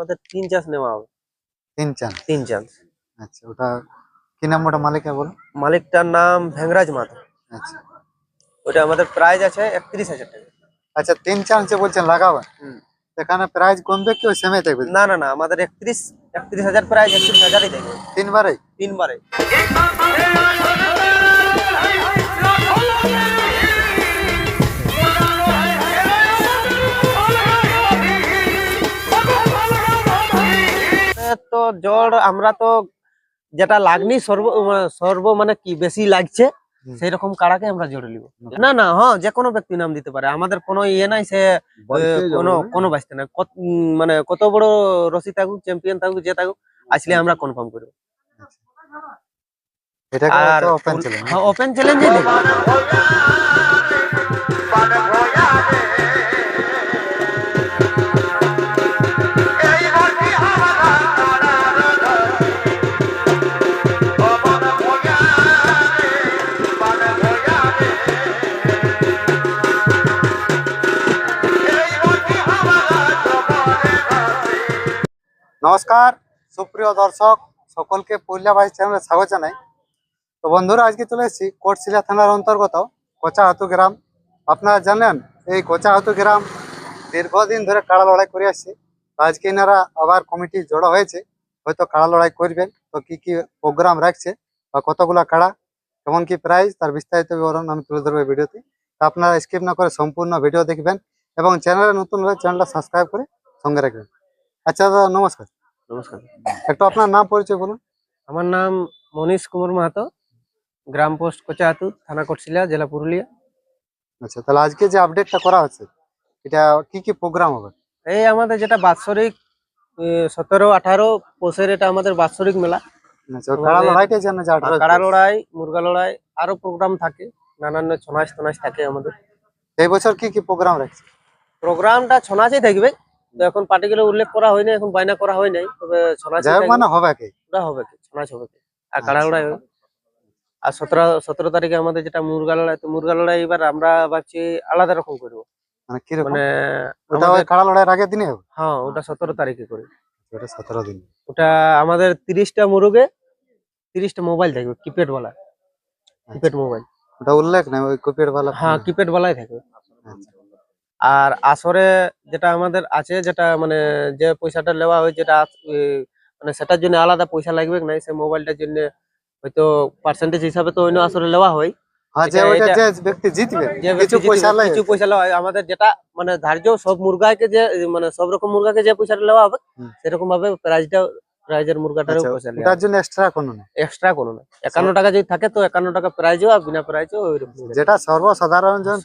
আমাদের তিন চান্স নেওয়া হবে। তিন চান্স তিন চান্স আচ্ছা ওটা কি নাম ওটা মালিকের বলো মালিকটার নাম ভেঙ্গরাজ মাতো আচ্ছা। ওটা আমাদের প্রাইস আছে একত্রিশ হাজার টাকা। আচ্ছা তিন চান্সে বলছেন লাগাবেন? হুম। এখানে প্রাইস কমবে কি ওই সেমে থাকবে না না না আমাদের একত্রিশ একত্রিশ হাজার প্রাইস একত্রিশ হাজারই দেখবে। তিনবারে তিনবারে তো জল আমরা তো যেটা লাগনি সর্ব সর্ব মানে কি বেশি লাগছে সেই রকম কাড়াকে আমরা জোড়ে নিব। না না হ্যাঁ যে কোনো ব্যক্তি নাম দিতে পারে। আমাদের কোনো ইয়ে নাই সে কোনো কোনো বাঁচতে নাই। কত মানে কত বড় রসি থাকুক চ্যাম্পিয়ন থাকুক যে থাকুক আসলে আমরা কনফার্ম করব। এটা আর ওপেন চ্যালেঞ্জ হ্যাঁ ওপেন চ্যালেঞ্জ নমস্কার, সুপ্রিয় দর্শক, সকলকে পুরুলিয়া ভাই চ্যানেলে স্বাগত জানাই। তো বন্ধুরা, আজকে চলে এসেছি কোটশিলা থানার অন্তর্গত কোচাহাতু গ্রাম। আপনারা জানেন, এই কোচাহাতু গ্রাম দীর্ঘদিন ধরে কাড়া লড়াই করে আসছে। আজকে এনারা আবার কমিটি জড়ো হয়েছে, হয়তো কাড়া লড়াই করবেন। তো কি কি প্রোগ্রাম রাখছে বা কতগুলা কাড়া, কেমন কি প্রাইস তার বিস্তারিত বিবরণ আমি তুলে ধরবো ভিডিওতে। তা আপনারা স্কিপ না করে সম্পূর্ণ ভিডিও দেখবেন এবং চ্যানেলে নতুন হলে চ্যানেলটা সাবস্ক্রাইব করে সঙ্গে রাখবেন। আচ্ছা দাদা নমস্কার। নমস্কার। একটু আপনার নাম পরিচয় বলুন। আমার নাম মনীষ কুমার মাহাতো গ্রাম পোস্ট কোচাহাতু থানা কোটশিলা জেলা পুরুলিয়া। আচ্ছা তাহলে আজকে যে আপডেটটা করা হচ্ছে এটা কি কি প্রোগ্রাম হবে? এই আমাদের যেটা বাৎসরিক সতেরো আঠারো পৌষের এটা আমাদের বাৎসরিক মেলা। আচ্ছা কাড়া জানো লড়াই মুরগা লড়াই আরও প্রোগ্রাম থাকে নানান টনাচ থাকে আমাদের। এই বছর কি কি প্রোগ্রাম রাখছে? প্রোগ্রামটা ছনাচই থাকবে। তো এখন পার্টিকুলার উল্লেখ করা হয়নি এখন বায়না করা হয় নাই তবে যাই মানে হবে কি? ওটা হবে কি? ছনাচ হবে কি? আর কাড়া লড়াই হবে? আর সতেরো সতেরো তারিখে আমাদের যেটা মুরগা লড়াই তো মুরগা লড়াই এবার আমরা ভাবছি আলাদা রকম করব। মানে মানে ওটা ওই কাড়া লড়াইয়ের আগের দিনে হবে? হ্যাঁ ওটা সতেরো তারিখে করি। ওটা সতেরো দিন। ওটা আমাদের তিরিশটা মুরগে তিরিশটা মোবাইল থাকবে কিপ্যাড ওয়ালা কিপ্যাড মোবাইল। ওটা উল্লেখ নেই ওই কপির বেলা হ্যাঁ কিপ্যাড ওয়ালাই থাকবে। আচ্ছা। আর আসরে যেটা আমাদের আছে যেটা মানে যে পয়সাটা নেওয়া হয় যেটা মানে সেটার জন্য আলাদা পয়সা লাগবে না সে মোবাইলটার জন্য হয়তো পার্সেন্টেজ হিসাবে তো অন্য আসরে নেওয়া হয়। হ্যাঁ আমাদের যেটা মানে ধার্য সব মুরগাকে যে মানে সব রকম মুরগাকে যে পয়সাটা নেওয়া হবে সেরকম ভাবে প্রাইজটা প্রাইজের মুরগাটারও আচ্ছা, পয়সা ওটার জন্য এক্সট্রা কোনো এক্সট্রা কোনো না টাকা যদি থাকে তো একান্ন টাকা প্রাইজও আর বিনা প্রাইজও যেটা সর্বসাধারণ জন।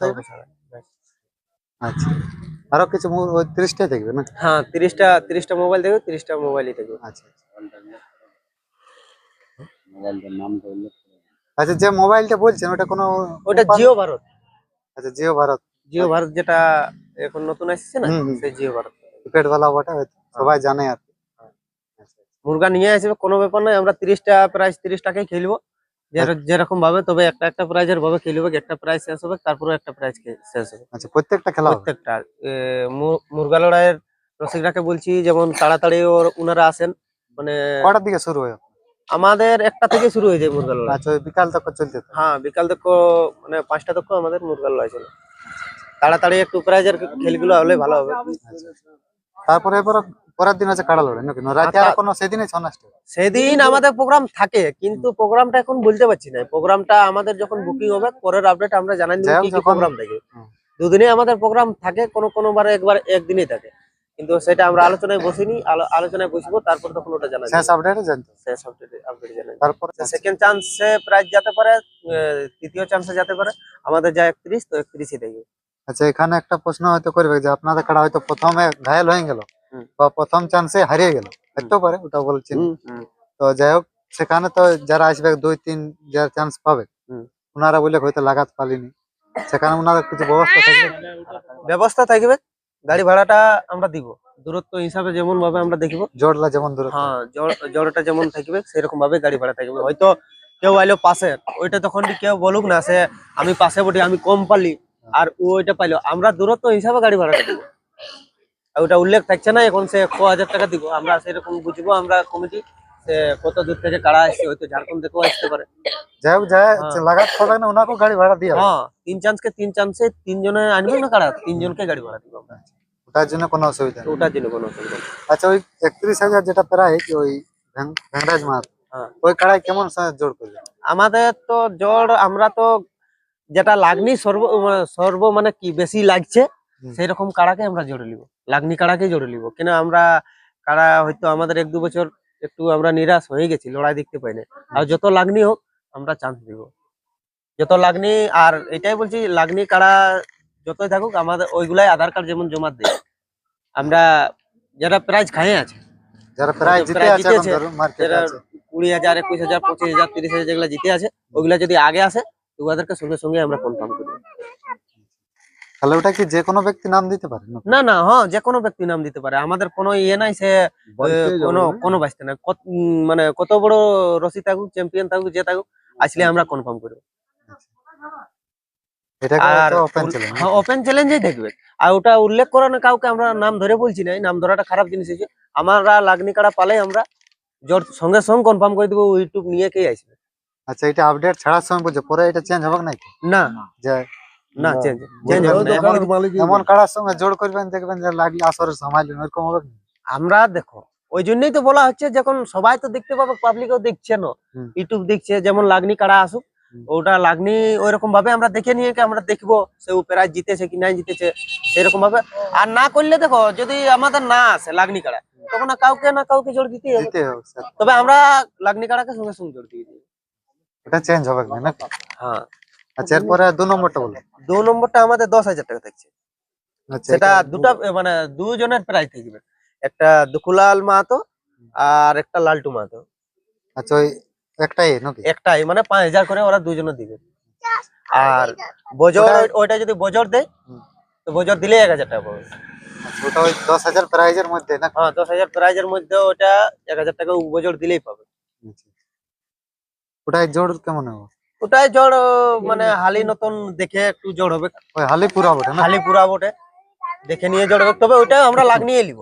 আচ্ছা। আরও কিছু ত্রিশটাই থাকবে না? হ্যাঁ তিরিশটা তিরিশটা মোবাইল দেখবে তিরিশটা মোবাইলই দেখবে। আচ্ছা আচ্ছা। যে মোবাইলটা বলছেন ওটা কোনো ওটা জিও ভারত আচ্ছা জিও ভারত জিও ভারত যেটা এখন নতুন আসছে না। সেই জিও ভারত কিপ্যাড বেলা ওটা সবাই জানে আর। আচ্ছা, মুরগা নিয়ে আসবে কোনো ব্যাপার নয় আমরা তিরিশটা প্রায় তিরিশ টাকায় খেলব। যেরকম ভাবে তবে একটা একটা প্রাইজের ভাবে খেলবে একটা প্রাইজ শেষ হবে তারপরে একটা প্রাইজ শেষ হবে। আচ্ছা প্রত্যেকটা খেলা প্রত্যেকটা মুরগা লড়াইয়ের রসিকরাকে বলছি যেমন তাড়াতাড়ি ওর উনারা আসেন মানে কটার দিকে শুরু হয়? আমাদের একটা থেকে শুরু হয়ে যায় মুরগা লড়াই। আচ্ছা বিকাল তক চলতে হ্যাঁ বিকাল দেখো মানে পাঁচটা দেখো আমাদের মুরগা লড়াই চলে। তাড়াতাড়ি একটু প্রাইজের খেলগুলো হলে ভালো হবে। তারপরে এবার পরের দিন আছে কাড়া লড়াই নাকি রাতে আর কোনো সেদিনই ছৌ নাচটা সেদিন আমাদের প্রোগ্রাম থাকে কিন্তু প্রোগ্রামটা এখন বলতে পারছি না। প্রোগ্রামটা আমাদের যখন বুকিং হবে পরের আপডেট আমরা জানাই যাই কি কি প্রোগ্রাম থাকে। দুদিনে আমাদের প্রোগ্রাম থাকে কোনো কোনো বারে একবার একদিনই থাকে। কিন্তু সেটা আমরা আলোচনায় বসিনি আলো- আলোচনায় বসবো তারপর তখন ওটা জানাই শেষ আপডেট জানতো। শেষ আপডেট আপডেট জানাই তারপরে সেকেন্ড চান্সে প্রাইজ যেতে পারে আহ, তৃতীয় চান্সে যেতে পারে আমাদের যা একত্রিশ তো একত্রিশই দেখবে। আচ্ছা এখানে একটা প্রশ্ন হয়তো করবে যে আপনাদের কাড়া হয়তো প্রথমে ঘায়ল হয়ে গেল বা প্রথম চান্সে হারিয়ে গেল। হতেও পারে ওটা বলছেন। তো যাই হোক সেখানে তো যারা আসবে দুই তিন যারা চান্স পাবে ওনারা বলে হয়তো লাগাতে পারিনি সেখানে ওনাদের কিছু ব্যবস্থা থাকবে? ব্যবস্থা থাকবে গাড়ি ভাড়াটা আমরা দিব। দূরত্ব হিসাবে যেমন ভাবে আমরা দেখব। জোড়লা যেমন দূর হ্যাঁ জড়- জড়টা যেমন থাকবে সেরকম ভাবে গাড়ি ভাড়া থাকবে। হয়তো কেউ আইলো পাশে ওইটা তখন কেউ বলুক না সে আমি পাশে বটি আমি কম পালি। আর ও ওইটা পাইলো। আমরা দূরত্ব হিসাবে গাড়ি ভাড়া দেবো। আর ওটা উল্লেখ থাকছে না এখন সে ক হাজার টাকা দিব। আমরা সেরকম বুঝব আমরা কমিটি সে কত দূর থেকে কাড়া আসছে হয়তো ঝাড়খন্ড থেকেও আসতে পারে। যাই হোক যায় হ্যাঁ। লাগাত হবে না ওনাকেও গাড়ি ভাড়া দিয়ে হ্যাঁ তিন চান্সকে তিন চান্সে তিনজনে আনবে না কাড়া তিনজনকে গাড়ি ভাড়া দিব আমরা। ওটার জন্য কোনো অসুবিধা ওটার জন্য কোনো অসুবিধা আচ্ছা ওই একত্রিশ হাজার যেটা প্রায় ওই মার হ্যাঁ। ওই কাড়াই কেমন জোর করবে? আমাদের তো জ্বর আমরা তো যেটা লাগনি সর্ব মানে সর্ব মানে কি বেশি লাগছে। সেই রকম কাড়াকে আমরা জোরে নিব। লাগনি কাড়াকে জোরে নিব। কেন আমরা কাড়া হয়তো আমাদের এক দু বছর একটু আমরা নিরাশ হয়ে গেছি লড়াই দেখতে পাই না। আর যত লাগনি হোক আমরা চান্স দিব। যত লাগনি আর এটাই বলছি লাগনি কাড়া যতই থাকুক আমাদের ওইগুলাই আধার কার্ড যেমন জমা দেয় আমরা যারা প্রাইজ খাইয়ে আছে যারা প্রায় জিতে আছে যারা আছে। কুড়ি হাজার একুশ হাজার পঁচিশ হাজার তিরিশ হাজার যেগুলো জিতে আছে ওইগুলা যদি আগে আসে তো ওদেরকে সঙ্গে সঙ্গে আমরা কনফার্ম করব তাহলে ওটা কি যে কোনো ব্যক্তি নাম দিতে পারে না? না হ্যাঁ যে কোনো ব্যক্তি নাম দিতে পারে। আমাদের কোনো ইয়ে নাই সে কোনো কোনো বাঁচতে না মানে কত বড় রসি থাকুক চ্যাম্পিয়ন থাকুক যে থাকুক আসলে আমরা কনফার্ম করব আর ওপেন চ্যালেঞ্জ হ্যাঁ দেখবে। আর ওটা উল্লেখ করো না কাউকে আমরা নাম ধরে বলছি না নাম ধরাটা খারাপ জিনিস হয়েছে। আমরা লাগনি কাড়া পালে আমরা জোর সঙ্গে সঙ্গে কনফার্ম করে দিব ইউটিউব নিয়ে কে আসবে। আচ্ছা এটা আপডেট ছাড়ার সময় বলছে পরে এটা চেঞ্জ হবে না। কি না যে না চেঞ্জ চেঞ্জ হবে। না। এমন এমন- এমন সঙ্গে জোড় করবেন দেখবেন যে লাগলে আসরে সামাইলেন ওইরকম হবে আমরা দেখো ওই জন্যই তো বলা হচ্ছে যখন সবাই তো দেখতে পাবে পাবলিকও দেখছে না। ইউটিউব দেখছে যেমন লাগনি কাড়া আসুক ওটা লাগনি ওইরকম ভাবে আমরা দেখে নিয়ে কি আমরা দেখব সে প্রাইজ জিতেছে কি নাই জিতেছে সেরকম ভাবে আর না করলে দেখো যদি আমাদের না আসে লাগনি কাড়া তখন না কাউকে না কাউকে জোর দিতে হবে। তবে আমরা লাগনি কাড়াকে সঙ্গে সঙ্গে জোর দিয়ে দিই। এটা চেঞ্জ হবে না হ্যাঁ। আচ্ছা এরপরে দু নম্বরটা বলুন। দু নম্বরটা আমাদের দশ হাজার টাকা থাকছে। আচ্ছা সেটা দুটা মানে দুজনের প্রাইজ থাকবে একটা দুকুলাল মাহাতো আর একটা লালটু মাহাতো। আচ্ছা ওই একটাই নাকি? একটাই মানে পাঁচ হাজার করে ওরা দুজনে দিবে। আর বজর ওইটা যদি বজর দেয় তো বজর দিলে এক হাজার টাকা পাবে আচ্ছা, ওটা ওই দশ হাজার প্রাইজের মধ্যে না হ্যাঁ দশ হাজার প্রাইজের মধ্যে ওটা এক হাজার টাকা বজর দিলেই পাবে। আচ্ছা। ওটাই জোড় কেমন হবে? ওটাই জড় মানে হালি নতুন দেখে একটু জড় হবে। ওই হালি পুরা বটে হালি পুরা বটে। দেখে নিয়ে জড় হবে। তবে ওটা আমরা লাগনিয়ে নিব।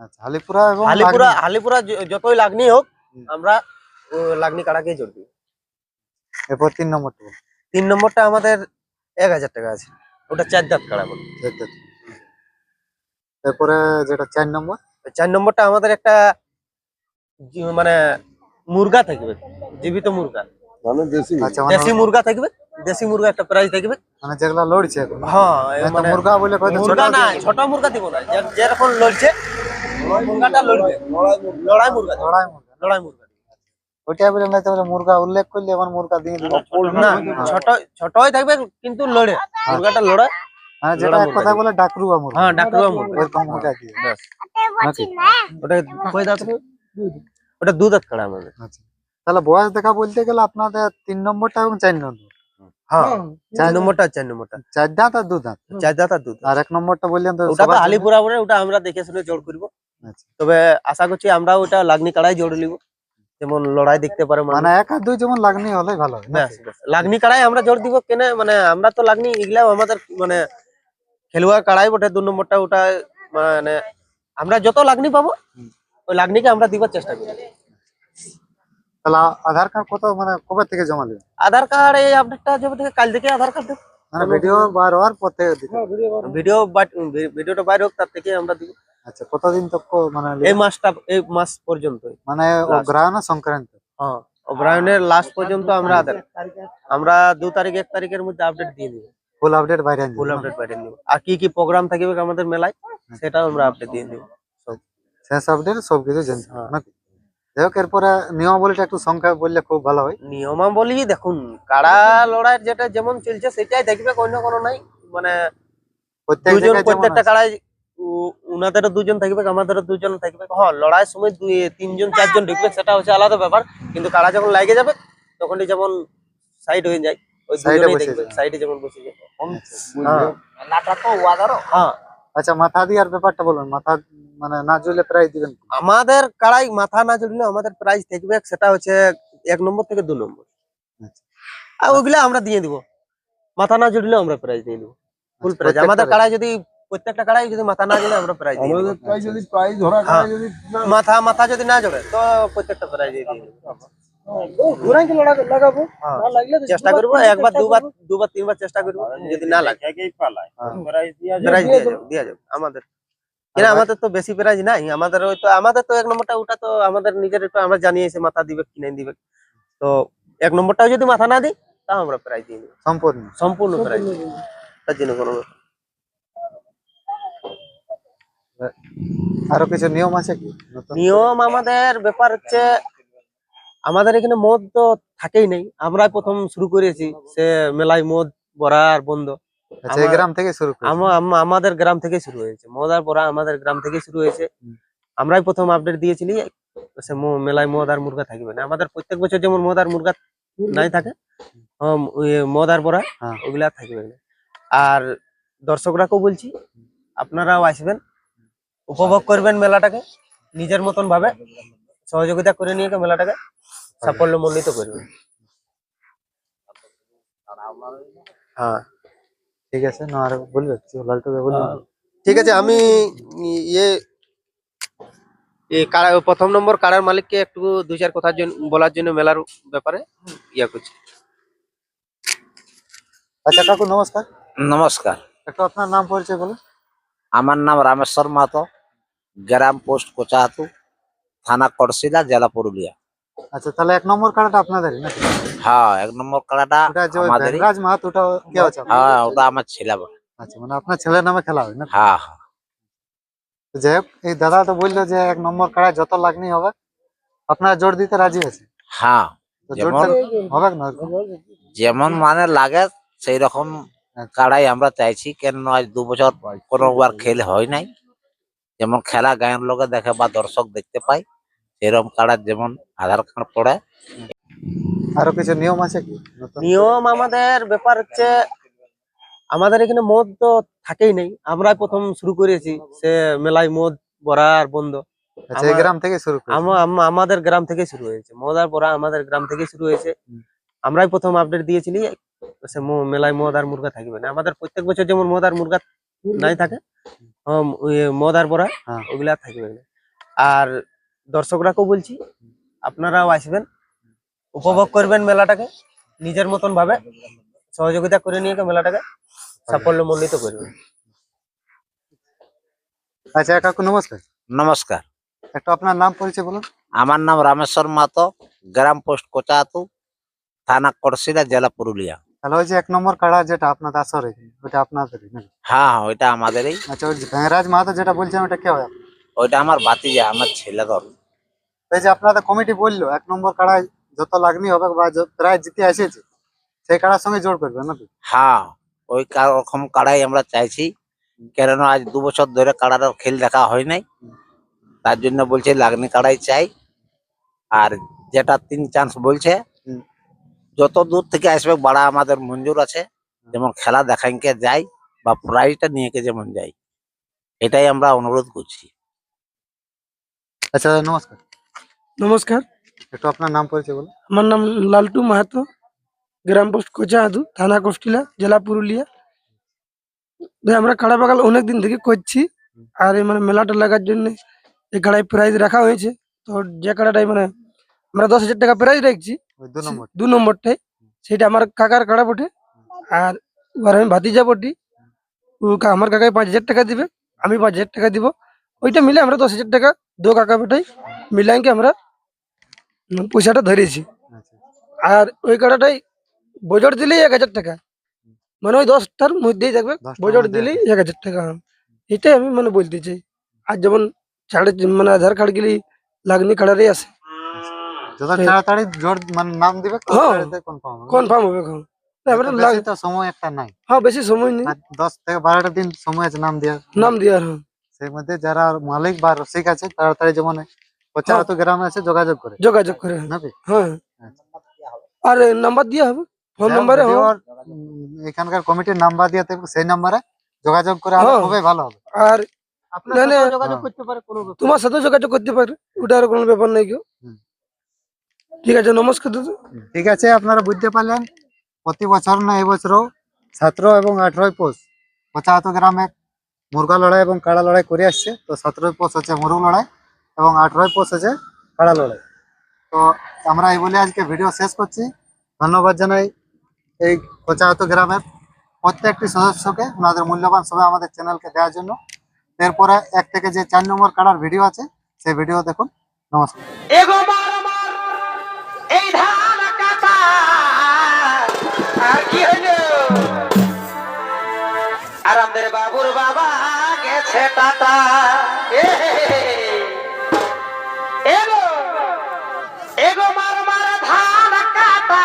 আচ্ছা হালিপুরা এবং হালিপুরা লাগনি। হালিপুরা যতই লাগনি হোক আমরা লাগনি কাড়াকেই জড় দিব এরপর তিন নম্বরটা। তিন নম্বরটা আমাদের এক হাজার টাকা আছে। ওটা চার দাঁত কাড়া বলে। এরপরে যেটা চার নম্বর? চার নম্বরটা আমাদের একটা মানে মুরগা থাকবে জীবিত মুরগা। আচ্ছা মানে দেশি মুরগা থাকবে দেশি মুরগা একটা প্রাইস থাকবে। মানে যেগুলা লড়ছে হ্যাঁ মানে মানে মুরগা বলে ছোট মুরগা। না ছোট মুরগা দিব না। যেরকম লড়ছে মুরগাটা লড়বে। লড়াই মুরগা। লড়াই মুরগা লড়াই মুরগা। বলে না তাহলে মুরগা উল্লেখ করলে মুরগা দিয়ে না ছোট ছোটই থাকবে কিন্তু লড়ে। মুরগাটা লড়ে। মানে যেটা এক কথা বলে ডাকরুয়া মুরগা। হ্যাঁ ডাকরুয়া মুরগা। ওটা? ওটা দু দাঁত কাড়া আমাদের। আচ্ছা। তাহলে বয়স দেখা বলতে গেলে আপনাদের তিন নম্বরটা এবং চার নম্বর। হ্যাঁ চার নম্বরটা চার নম্বরটা। চার দাঁত আর দু দাঁত। চার দাঁত আর দু আর এক নম্বরটা বললেন তো ওটা তো আলিপুরা বলে ওটা আমরা দেখে শুনে জোর করব। আচ্ছা। তবে আশা করছি আমরা ওটা লাগনি কাড়াই জোর নিব। যেমন লড়াই দেখতে পারে। মানে এক আর দুই যেমন লাগনি হলেই ভালো। লাগনি কাড়াই আমরা জোর দিব কেন মানে আমরা তো লাগনি এগুলাও আমাদের মানে খেলোয়াড় কাড়াই বটে দু নম্বরটা ওটা মানে আমরা যত লাগনি পাবো। ওই লাগনিকে আমরা দিবার চেষ্টা করি। তাহলে আধার কার্ড কত মানে কবে থেকে জমা দেবেন আধার কার্ড এই আপডেটটা যবে থেকে কাল থেকে আধার কার্ড দেবো। মানে ভিডিও বার হওয়ার পর থেকে ভিডিও ভিডিওটা বাইরে হোক তার থেকে আমরা দিব। আচ্ছা কতদিন তক মানে এই মাসটা এই মাস পর্যন্ত মানে ও last. সংক্রান্ত? হ্যাঁ অগ্রায়ণের লাস্ট পর্যন্ত আমরা আধার আমরা দু তারিখ এক তারিখের মধ্যে আপডেট দিয়ে দিব। ফুল আপডেট বাইরে ফুল আপডেট বাইরে দিব আর কি কি প্রোগ্রাম থাকবে আমাদের মেলায় সেটা আমরা আপডেট দিয়ে দিব। শেষ আপডেট সবকিছু জানতে হবে। নাকি যাই হোক এরপরে নিয়মাবলীটা একটু সংখ্যা বললে খুব ভালো হয়। নিয়মাবলী দেখুন কাড়া লড়াইয়ের যেটা যেমন চলছে সেটাই দেখবে অন্য কোনো নাই। মানে প্রত্যেক দুজন প্রত্যেকটা উ- উনাদেরও দুজন থাকবে আমাদেরও দুজন থাকবে। হ্যাঁ লড়াইয়ের সময় দুই তিনজন চারজন ঢুকবে সেটা হচ্ছে আলাদা ব্যাপার। কিন্তু কাড়া যখন লাগে যাবে তখনই যেমন সাইড হয়ে যায়। ওই দুজনেই দেখবে সাইডে যেমন বসে যায়। আচ্ছা। হ্যাঁ। হ্যাঁ। আচ্ছা মাথা দিয়ার ব্যাপারটা বলুন মাথা মানে না জুড়লে প্রায় দিবেন আমাদের কাড়াই মাথা না জুড়লে আমাদের প্রাইস থাকবে সেটা হচ্ছে এক নম্বর থেকে দু নম্বর আচ্ছা। আর ওইগুলা আমরা দিয়ে দিব মাথা না জুড়লে আমরা প্রাইজ দিয়ে দিব ফুল আচ্ছা, প্রাইজ আমাদের। কাড়াই যদি প্রত্যেকটা কাড়াই যদি মাথা না জোড়ে আমরা প্রাইজ দিয়ে দেবো। আমাদেরটাই যদি প্রাইজ ধরা হ্যাঁ। যদি মাথা মাথা যদি না জোড়ে তো প্রত্যেকটা প্রাইজ দিয়ে দেবো ঘোরাইকে লাগাবো হ্যাঁ। না লাগলে তো চেষ্টা করব একবার দুবার দুবার তিনবার চেষ্টা করব যদি না লাগে প্রাইজ দিয়ে যাব দিয়ে যাব আমাদের কিন্তু আমাদের তো বেশি প্রাইজ নাই আমাদের ওই তো আমাদের তো এক নম্বরটা ওটা তো আমাদের নিজের একটু আমরা জানিয়েছি মাথা দিবে কি নাই দিবে তো এক নম্বরটাও যদি মাথা না দিই তাও আমরা প্রাইজ দিয়ে দেবো সম্পূর্ণ সম্পূর্ণ প্রাইজ তার জন্য কোনো ব্যাপার না। আরও কিছু নিয়ম আছে কি নতুন নিয়ম আমাদের ব্যাপার হচ্ছে আমাদের এখানে মদ তো থাকেই নেই। আমরাই প্রথম শুরু করেছি সে মেলায় মদ বড়া আর বন্ধ। আচ্ছা গ্রাম থেকে শুরু আমা- আম- আমাদের গ্রাম থেকে শুরু হয়েছে। মদ আর বড়া আমাদের গ্রাম থেকে শুরু হয়েছে। আমরাই প্রথম আপডেট দিয়েছিলি সে মেলায় মদ আর মুরগা থাকবে না। আমাদের প্রত্যেক বছর যেমন মদ আর মুরগা নাই থাকে মদ আর বড়া হ্যাঁ। ওগুলা থাকবে না। আর দর্শকরাকেও বলছি আপনারাও আসবেন উপভোগ করবেন মেলাটাকে নিজের মতন ভাবে সহযোগিতা করে নিয়ে মেলাটাকে। সাফল্য মণ্ডিত করবেন হ্যাঁ। ঠিক আছে না আর বলবে কিছু লালটু ঠিক আছে আমি ইয়ে এই কাড়া প্রথম নম্বর কাড়ার মালিককে একটু দুই চার কথার জন্য বলার জন্য মেলার ব্যাপারে ইয়া করছি। আচ্ছা কাকু নমস্কার। নমস্কার। একটু আপনার নাম পরিচয় বলুন। আমার নাম রামেশ্বর মাহাতো গ্রাম পোস্ট কোচাহাতু থানা করশিলা জেলা পুরুলিয়া। আচ্ছা তাহলে এক নম্বর কার্ডটা আপনাদেরই নাকি? হ্যাঁ এক নম্বর কাড়াটা ওটা যে আমাদেরই। ব্যাংরাজ মাহাত ওটা কে আছে হ্যাঁ ওটা আমার ছেলে। আচ্ছা মানে আপনার ছেলের নামে খেলা হয় না হ্যাঁ হ্যাঁ। যাই হোক এই দাদা তো বলল যে এক নম্বর কাড়া যত লাগনি হবে আপনারা জোর দিতে রাজি আছে হ্যাঁ যেমন- হবে না? যেমন মানে লাগে সেই রকম কাড়াই আমরা চাইছি কেন আজ দু বছর কোনোবার খেল হয় নাই। যেমন খেলা গায়ের লোকে দেখে বা দর্শক দেখতে পাই সেরকম কাড়ার যেমন আধার কার্ড পড়ে। আরও কিছু নিয়ম আছে কি? নিয়ম আমাদের ব্যাপার হচ্ছে আমাদের এখানে মদ তো থাকেই নেই। আমরাই প্রথম শুরু করেছি সে মেলায় মদ বড়া আর বন্ধ। আচ্ছা গ্রাম থেকে শুরু আমাদের গ্রাম থেকে শুরু হয়েছে। মদ আর বড়া আমাদের গ্রাম থেকে শুরু হয়েছে। আমরাই প্রথম আপডেট দিয়েছিলি সে ম- মেলায় মদ আর মুরগা থাকবে না। আমাদের প্রত্যেক বছর যেমন মদ আর মুরগা নাই থাকে মদ আর বড়া হ্যাঁ। ওগুলা থাকবে না। আর দর্শকরাকেও বলছি আপনারাও আসবেন উপভোগ করবেন মেলাটাকে নিজের মতন ভাবে সহযোগিতা করে নিয়ে মেলাটাকে সাফল্য মণ্ডিত করবেন আচ্ছা কাকু নমস্কার। নমস্কার। একটু আপনার নাম পরিচয় বলুন। আমার নাম রামেশ্বর মাহাতো গ্রাম পোস্ট কোচাতু থানা করশিলা জেলা পুরুলিয়া। তাহলে ওই যে এক নম্বর কাড়া যেটা আপনার আসরে আপনাদেরই হ্যাঁ হ্যাঁ ওইটা আমাদেরই। আচ্ছা ওই ভেংরাজ মাহাতো যেটা বলছেন ওটা কে হয়? ওইটা আমার ভাতিজা আমার ছেলে ধর। এই যে আপনাদের কমিটি বলল এক নম্বর কাড়ায় যত লাগনি হবে বা প্রায় জিতে এসেছে সেই কাড়ার সঙ্গে জোর করবে নাকি? হ্যাঁ ওই রকম কাড়াই আমরা চাইছি। কেননা আজ দু বছর ধরে কাড়ার খেল দেখা হয় নাই। তার জন্য বলছে লাগনি কাড়াই চাই। আর যেটা তিন চান্স বলছে যত দূর থেকে আসবে বাড়া আমাদের মঞ্জুর আছে যেমন খেলা দেখাইকে যাই বা প্রাইজটা নিয়ে যেমন যাই এটাই আমরা অনুরোধ করছি। আচ্ছা নমস্কার। নমস্কার। একটু আপনার নাম পরিচয় বলুন। আমার নাম লালটু মাহাতো গ্রাম পোস্ট কোচাহাদু থানা কোষ্টিলা জেলা পুরুলিয়া। ভাই আমরা কাড়া বাগাল অনেক দিন থেকে করছি আর এই মানে মেলাটা লাগার জন্য এই কাড়ায় প্রাইজ রাখা হয়েছে। তো যে কাড়াটাই মানে আমরা দশ হাজার টাকা প্রাইজ রাখছি দু নম্বর। দু নম্বরটাই। সেটা আমার কাকার কাড়া বটে আর এবার আমি ভাতিজা বটি। কা- আমার কাকায় পাঁচ হাজার টাকা দিবে আমি পাঁচ হাজার টাকা দিব। ওইটা মিলে আমরা দশ হাজার টাকা দু কাকা বেটাই মিলাইকে আমরা উম, পয়সাটা ধরেছি। আচ্ছা। আর ওই কাড়াটাই বজট দিলেই এক হাজার টাকা। মানে ওই দশটার মধ্যেই থাকবে দশটার বজট মধ্যে দিলেই এক হাজার টাকা। এটাই আমি মানে বলতে চাই। আর যেমন ছাড়ে মানে আধার কার্ড গেলি লাগনি কাড়ারই আছে। যত হ্যাঁ। তাড়াতাড়ি জোর মানে নাম দিবে তত হ্যাঁ। তাড়াতাড়ি কনফার্ম হবে। কনফার্ম হবে এখন। তারপরে তো লাগ- বেশি তো সময় একটা নাই। হ্যাঁ বেশি সময় নেই। আর দশ থেকে বারোটা দিন সময় আছে নাম দেওয়ার। নাম দেওয়ার হ্যাঁ। সেই মধ্যে যারা মালিক বা রসিক আছে তাড়াতাড়ি যেমন পচা হ্যাঁ। হতো গ্রামে আছে যোগাযোগ করে যোগাযোগ করে হ্যাঁ। নাকি হ্যাঁ আচ্ছা। আর নাম্বার দিয়ে হবে ফোন যারা নাম্বারে হোক ভিডিওর, উম, এখানকার কমিটির নাম্বার দিয়ে থাকবে সেই নাম্বারে যোগাযোগ করে হলে হ্যাঁ। খুবই ভালো হবে আর আপনার না, না, সাথেও যোগাযোগ হ্যাঁ। করতে পারে কোনো ব্যাপার তোমার সাথে যোগাযোগ করতে পারে ওটা আর কোনো ব্যাপার নাই কেউ হুম। ঠিক আছে নমস্কার দাদা ঠিক আছে আপনারা বুঝতে পারলেন প্রতি বছর না এবছরও সতেরো এবং আঠারোই পৌষ পঁচাত্তর গ্রামে মুরগা লড়াই এবং কাড়া লড়াই করে আসছে। তো সতেরোই পোষ হচ্ছে মুরগ লড়াই এবং আঠেরোই পোষ হচ্ছে কাড়া লড়াই। তো আমরা এই বলে আজকে ভিডিও শেষ করছি। ধন্যবাদ জানাই এই কোচাহত গ্রামের প্রত্যেকটি সদস্যকে, ওনাদের মূল্যবান সবাই আমাদের চ্যানেলকে দেওয়ার জন্য। এরপরে এক থেকে যে চার নম্বর কাড়ার ভিডিও আছে, সেই ভিডিও দেখুন। নমস্কার। এগো মার কাটা।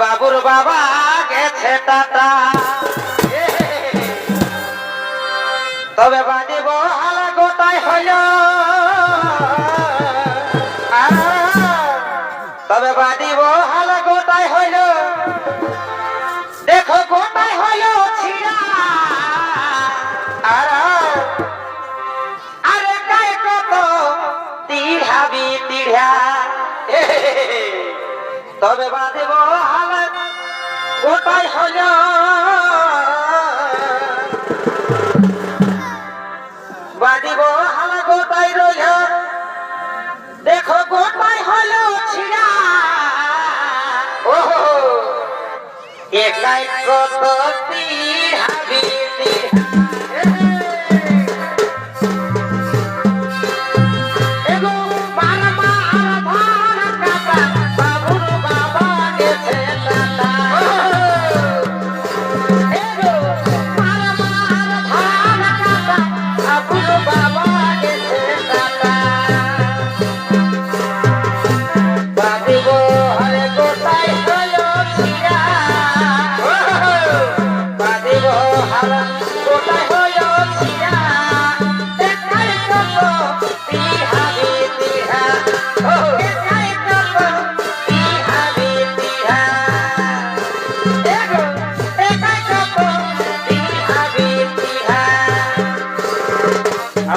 বাবুর বাবা গেছে টাটা। তবে বাদিব হালা গোটাই হইল। তবে বাদিব হালা গোটাই হইল বাদিব হালা গোটাই রইল। দেখো গোটাই হলো ছিড়া। ওহো একাই কত তীর হাবি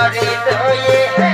করে দয়ে